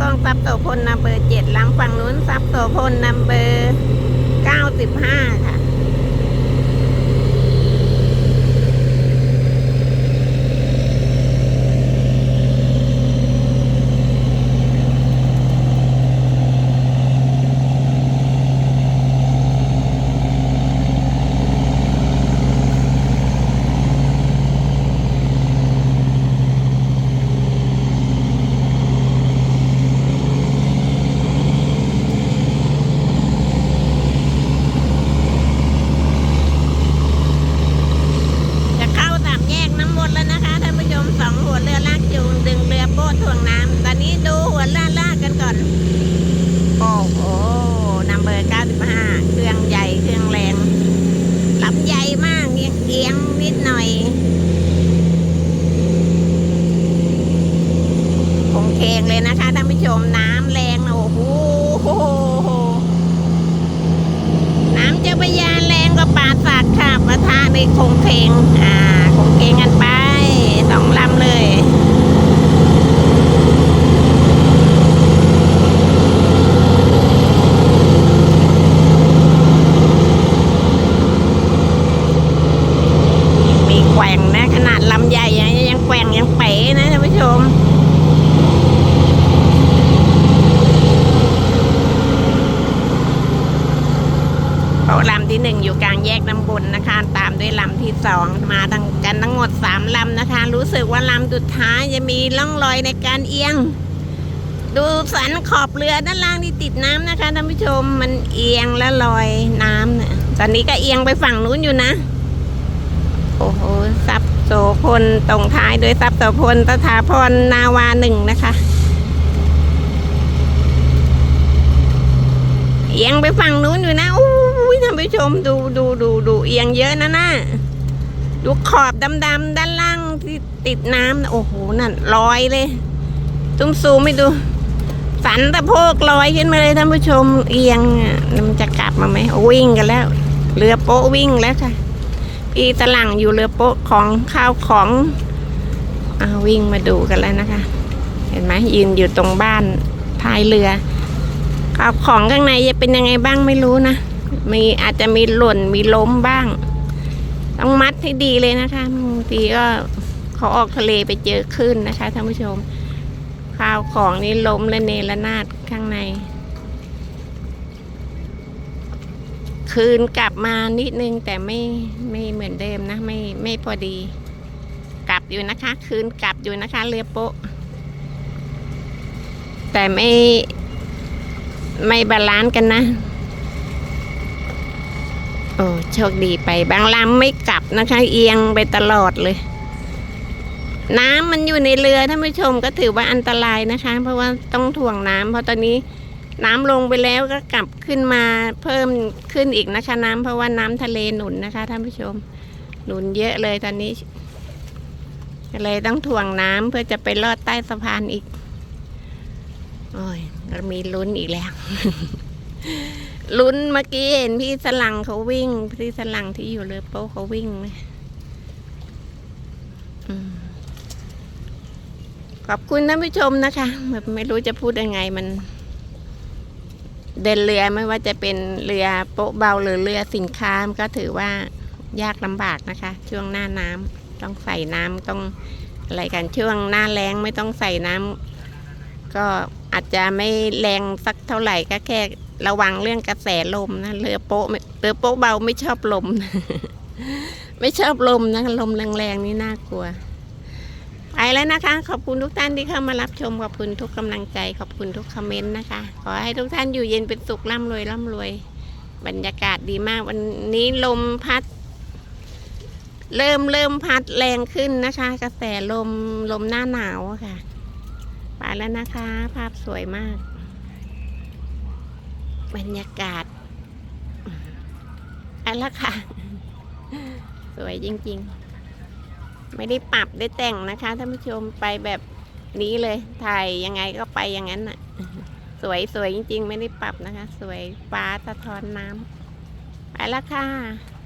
กล้องซับโสพลนัมเบอร์เจ็ดหลังฝั่งนู้นซับโสพลนัมเบอร์เก้าสิบห้าค่ะ วเรือลากจูงดึงเรือโป๊ะถ่วงน้ำตอนนี้ดูหัวเรือลากกันก่อน โอ้โหนัมเบอร์ 95 เครื่องใหญ่เครื่องแรงลำใหญ่มากเอียงเอียงนิดหน่อย คงเคงเลยนะคะท่านผู้ชมน้ำแรงนะโอ้โหน้ำเจ้าพระยาแรงกว่าป่าสักค่ะปะทะในคงเคงอ่าคงเคงกันไป องลำเลย มีแกว่งนะ ขนาดลำใหญ่ยังยังแกว่งยังเป๋นะท่านผู้ชม เพราะลำที่หนึ่งอยู่กลางแยกน้ำบนนะคะ ตามด้วยลำที่สองมาทั้งกันทั้งหมดสามลำนะคะ รู้สึกว่าลำสุดท้ายจะมีร่องรอยในการเอียง ดูสันขอบเรือด้านล่างที่ติดน้ำนะคะท่านผู้ชมมันเอียงและลอยน้ำเนี่ยตอนนี้ก็เอียงไปฝั่งนู้นอยู่นะ โอ้โหซับโสพลตรงท้ายโดยซับโสพลตถาพรนาวาหนึ่งนะคะเอียงไปฝั่งนู้นอยู่นะอู้ ท่านผู้ชมดูดูดูดูเอียงเยอะนะน่ะดูขอบดำๆด้านล่างที่ติดน้ำนะโอ้โหนั่นลอยเลย ตุ้มซูมไม่ดู สันตะโพกลอยขึ้นมาเลยท่านผู้ชมเอียงอะมันจะกลับมาไหมวิ่งกันแล้ว เรือโป๊ะวิ่งแล้วค่ะ พี่ตะหลังอยู่เรือโป๊ะของข้าวของอาวิ่งมาดูกันแล้วนะคะ เห็นไหมยืนอยู่ตรงบ้านท้ายเรือข้าวของข้างในจะเป็นยังไงบ้างไม่รู้นะ มีอาจจะมีหล่นมีล้มบ้าง ต้องมัดให้ดีเลยนะคะบางทีก็เขาออกทะเลไปเจอคลื่นนะคะท่านผู้ชมข้าวของนี่ล้มและเนระนาดข้างใน คืนกลับมานิดนึงแต่ไม่ไม่เหมือนเดิมนะ ไม่ไม่พอดี กลับอยู่นะคะ คืนกลับอยู่นะคะ เรือโป๊ะ แต่ไม่ไม่บาลานซ์กันนะ โอ้โชคดีไปบางลำไม่กลับนะคะ เอียงไปตลอดเลย น้ำมันอยู่ในเรือท่านผู้ชมก็ถือว่าอันตรายนะคะ เพราะว่าต้องถ่วงน้ำเพราะตอนนี้น้ำลงไปแล้วก็กลับขึ้นมาเพิ่มขึ้นอีกนะคะ น้ำเพราะว่าน้ำทะเลหนุนนะคะท่านผู้ชม หนุนเยอะเลยตอนนี้เลยต้องถ่วงน้ำเพื่อจะไปลอดใต้สะพานอีก โอ้ยมีลุ้นอีกแล้ว ลุ้นเมื่อกี้เห็นพี่สลังเขาวิ่ง พี่สลังที่อยู่เรือโป๊ะเขาวิ่งไหมขอบคุณท่านผู้ชมนะคะแบบไม่รู้จะพูดยังไงมัน เดินเรือไม่ว่าจะเป็นเรือโป๊ะเบาหรือเรือสินค้ามก็ถือว่ายากลำบากนะคะ ช่วงหน้าน้ำต้องใส่น้ำต้องอะไรกันช่วงหน้าแรงไม่ต้องใส่น้ำก็อาจจะไม่แรงสักเท่าไหร่ก็แค่ ระวังเรื่องกระแสลมนะเรือโป๊ะเรือโป๊ะเบาไม่ชอบลม ไม่ชอบลมนะลมแรงๆนี่น่ากลัว ไปแล้วนะคะ ขอบคุณทุกท่านที่เข้ามารับชมขอบคุณทุกกำลังใจ ขอบคุณทุกคอมเมนต์นะคะ ขอให้ทุกท่านอยู่เย็นเป็นสุขร่ำรวยร่ำรวย บรรยากาศดีมากวันนี้ลมพัด เริ่มเริ่มพัดแรงขึ้นนะคะ กระแสลมลมหน้าหนาวอะค่ะ ไปแล้วนะคะ ภาพสวยมาก บรรยากาศอันละค่ะ สวยจริง ๆ ไม่ได้ปรับได้แต่งนะคะท่านผู้ชมไปแบบนี้เลยถ่ายยังไงก็ไปอย่างนั้นน่ะ สวยสวยจริง ๆ ไม่ได้ปรับนะคะ สวยฟ้าสะท้อนน้ำไปแล้วค่ะ